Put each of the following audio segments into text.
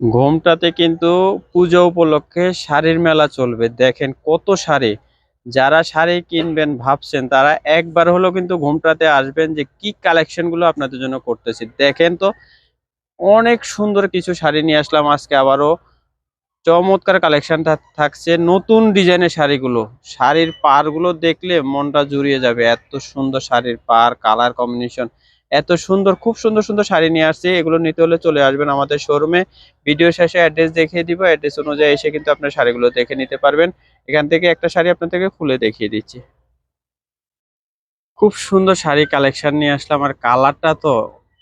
ঘোমটাতে কিন্তু পুজো উপলক্ষে শাড়ির মেলা চলবে। দেখেন কত শাড়ি। যারা শাড়ি কিনবেন ভাবছেন, তারা একবার হলেও কিন্তু ঘোমটাতে আসবেন যে কি কালেকশনগুলো আপনাদের জন্য করতেছি। দেখেন তো, অনেক সুন্দর কিছু শাড়ি নিয়ে আসলাম আজকে আবারও। চমৎকার কালেকশন থাকছে নতুন ডিজাইনের শাড়িগুলো। শাড়ির পারগুলো দেখলে মনটা জুড়িয়ে যাবে। এত সুন্দর শাড়ির পার কালার কম্বিনেশন। এত সুন্দর, খুব সুন্দর সুন্দর শাড়ি নিয়ে আসছে। এগুলো নিতে হলে চলে আসবেন আমাদের শোরুমে ভিডিও শেষে অ্যাড্রেস দেখিয়ে দিব। অ্যাড্রেস অনুযায়ী এসে কিন্তু আপনার শাড়িগুলো দেখে নিতে পারবেন। এখান থেকে একটা শাড়ি আপনাদেরকে খুলে দেখিয়ে দিচ্ছি। খুব সুন্দর শাড়ি কালেকশন নিয়ে আসলাম। আর কালারটা তো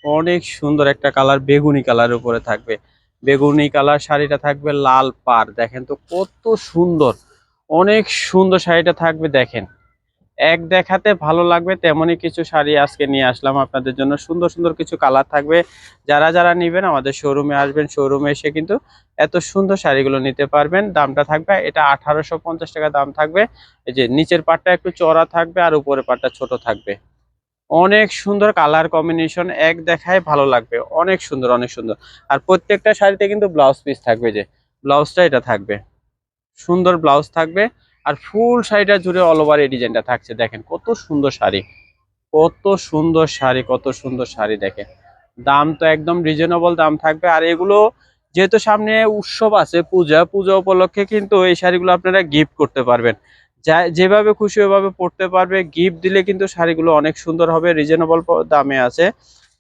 অনেক সুন্দর। একটা কালার বেগুনি কালারের উপরে থাকবে। বেগুনি কালার শাড়িটা থাকবে লাল পার দেখেন তো কত সুন্দর। অনেক সুন্দর শাড়িটা থাকবে, দেখেন। এক দেখাতে ভালো লাগবে, তেমনই কিছু শাড়ি আজকে নিয়ে আসলাম আপনাদের জন্য। সুন্দর সুন্দর কিছু কালার থাকবে। যারা যারা নেবেন আমাদের শোরুমে আসবেন শোরুমে এসে কিন্তু এত সুন্দর শাড়িগুলো নিতে পারবেন। দামটা থাকবে, এটা আঠারোশো পঞ্চাশ টাকা দাম থাকবে। এই যে নিচের পাটটা একটু চড়া থাকবে আর উপরের পাটটা ছোট থাকবে। অনেক সুন্দর কালার কম্বিনেশন এক দেখায় ভালো লাগবে। অনেক সুন্দর অনেক সুন্দর। আর প্রত্যেকটা শাড়িতে কিন্তু ব্লাউজ পিস থাকবে যে ব্লাউজটা এটা থাকবে। সুন্দর ব্লাউজ থাকবে। আর ফুল শাড়িটা জুড়ে অল ওভার এই ডিজাইনটা থাকছে, দেখেন কত সুন্দর শাড়ি। কত সুন্দর শাড়ি, কত সুন্দর শাড়ি, দেখেন। দাম তো একদম রিজনেবল দাম থাকবে। আর এগুলো যেহেতু সামনে উৎসব আছে, পূজা পূজা উপলক্ষে কিন্তু এই শাড়িগুলো আপনারা গিফট করতে পারবেন। যা, যেভাবে খুশি ওভাবে পড়তে পারবে। গিফট দিলে কিন্তু শাড়িগুলো অনেক সুন্দর হবে রিজনেবল দামে আছে।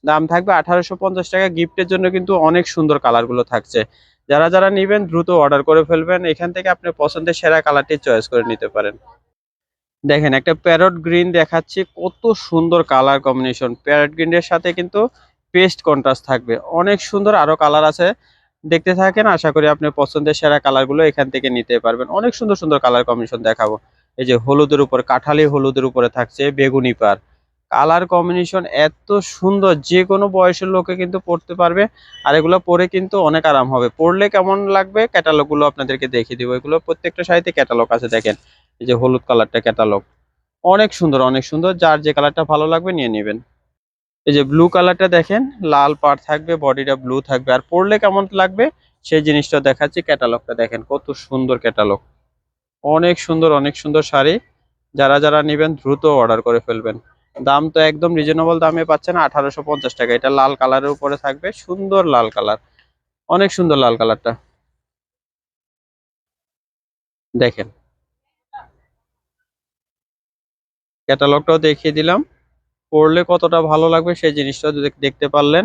দাম থাকবে আঠারোশো পঞ্চাশ টাকা। গিফটের জন্য কিন্তু অনেক সুন্দর কালারগুলো থাকছে। যারা যারা নেবেন দ্রুত অর্ডার করে ফেলবেন। এখান থেকে আপনি পছন্দের সেরা কালারটি চয়েস করে নিতে পারেন। দেখেন, একটা প্যারট গ্রিন দেখাচ্ছি, কত সুন্দর কালার কম্বিনেশন প্যারট গ্রিনের সাথে কিন্তু পেস্ট কন্ট্রাস্ট থাকবে। অনেক সুন্দর আরও কালার আছে। দেখতে থাকেন, আশা করি আপনি পছন্দের সেরা কালারগুলো এখান থেকে নিতে পারবেন। অনেক সুন্দর সুন্দর কালার কম্বিনেশন দেখাবো। এই যে হলুদের উপর, কাঠালি হলুদের উপরে থাকছে বেগুনি পার কালার কম্বিনেশন এত সুন্দর, যে কোনো বয়সের লোকে কিন্তু পড়তে পারবে। আর এগুলো পরে কিন্তু অনেক আরাম হবে। পড়লে কেমন লাগবে? ক্যাটালগগুলো আপনাদেরকে দেখিয়ে দিব। এগুলো প্রত্যেকটা শাড়িতে ক্যাটালগ আছে, দেখেন। এই যে হলুদ কালারটা ক্যাটালগ অনেক সুন্দর অনেক সুন্দর। যার যে কালারটা ভালো লাগবে নিয়ে নেবেন। এই যে ব্লু কালারটা দেখেন, লাল পাড় থাকবে বডিটা ব্লু থাকবে। আর পরলে কেমন লাগবে? সেই জিনিসটা দেখাচ্ছি ক্যাটালগটা দেখেন, কত সুন্দর ক্যাটালগ অনেক সুন্দর অনেক সুন্দর শাড়ি। যারা যারা নেবেন, দ্রুত অর্ডার করে ফেলবেন। দাম তো একদম রিজনেবল দামে পাচ্ছেন আঠারোশো পঞ্চাশ টাকা। এটা লাল কালারের উপরে থাকবে, সুন্দর লাল কালার। অনেক সুন্দর লাল কালারটা। দেখেন। ক্যাটালগটাও দেখিয়ে দিলাম। পড়লে কতটা ভালো লাগবে সেই জিনিসটা দেখতে পারলেন।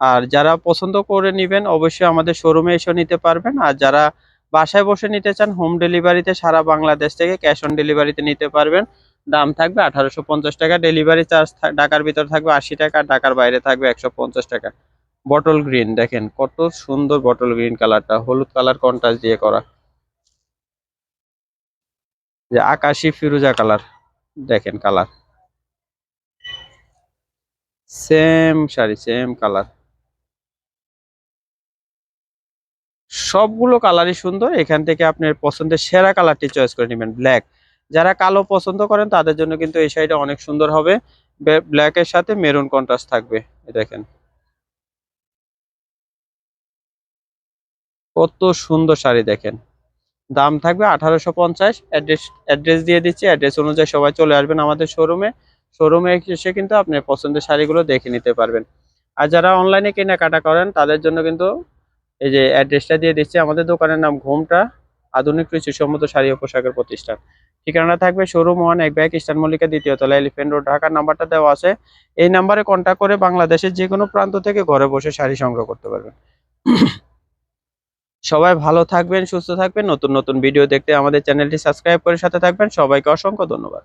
আর যারা পছন্দ করে নেবেন, অবশ্যই আমাদের শোরুমে এসে নিতে পারবেন। আর যারা বাসায় বসে নিতে চান হোম ডেলিভারিতে সারা বাংলাদেশ থেকে ক্যাশ অন ডেলিভারিতে নিতে পারবেন। দাম থাকবে আঠারোশো পঞ্চাশ টাকা ডেলিভারি চার্জ ঢাকার ভিতর থাকবে আশি টাকা, ঢাকার বাইরে থাকবে একশো পঞ্চাশ টাকা। বটল গ্রিন দেখেন কত সুন্দর বটল গ্রিন কালারটা হলুদ কালার কন্ট্রাস্ট দিয়ে করা। যে আকাশি ফিরোজা কালার দেখেন colour same sari same colour সবগুলো কালারই সুন্দর, এখান থেকে আপনার পছন্দের সেরা কালারটি চয়েস করে নেবেন ব্ল্যাক যারা কালো পছন্দ করেন, তাদের জন্য কিন্তু এই শাড়িটা অনেক সুন্দর হবে। ব্ল্যাকের সাথে মেরুন কন্ট্রাস্ট থাকবে দেখেন। কত সুন্দর শাড়ি দেখেন। দাম থাকবে আঠারোশো পঞ্চাশ। অ্যাড্রেস অ্যাড্রেস দিয়ে দিচ্ছি। অ্যাড্রেস অনুযায়ী সবাই চলে আসবেন আমাদের শোরুমে শোরুমে এসে কিন্তু আপনি পছন্দের শাড়িগুলো দেখে নিতে পারবেন। আর যারা অনলাইনে কেনাকাটা করেন, তাদের জন্য কিন্তু এই যে অ্যাড্রেসটা দিয়ে দিচ্ছি। আমাদের দোকানের নাম ঘুমটা, আধুনিক রুচিসম্মত শাড়ি ও পোশাকের প্রতিষ্ঠান। ঠিকানা থাকবে শোরুম ওয়ান এক ব্যাগ ইস্টার মল্লিকা দ্বিতীয় তলা এলিফেন্ট রোড ঢাকার নাম্বারটা দেওয়া আছে। এই নাম্বারে কন্ট্যাক্ট করে বাংলাদেশের যে কোনো প্রান্ত থেকে ঘরে বসে শাড়ি সংগ্রহ করতে পারবেন। সবাই ভালো থাকবেন, সুস্থ থাকবেন। নতুন নতুন ভিডিও দেখতে আমাদের চ্যানেলটি সাবস্ক্রাইব করে সাথে থাকবেন। সবাইকে অসংখ্য ধন্যবাদ।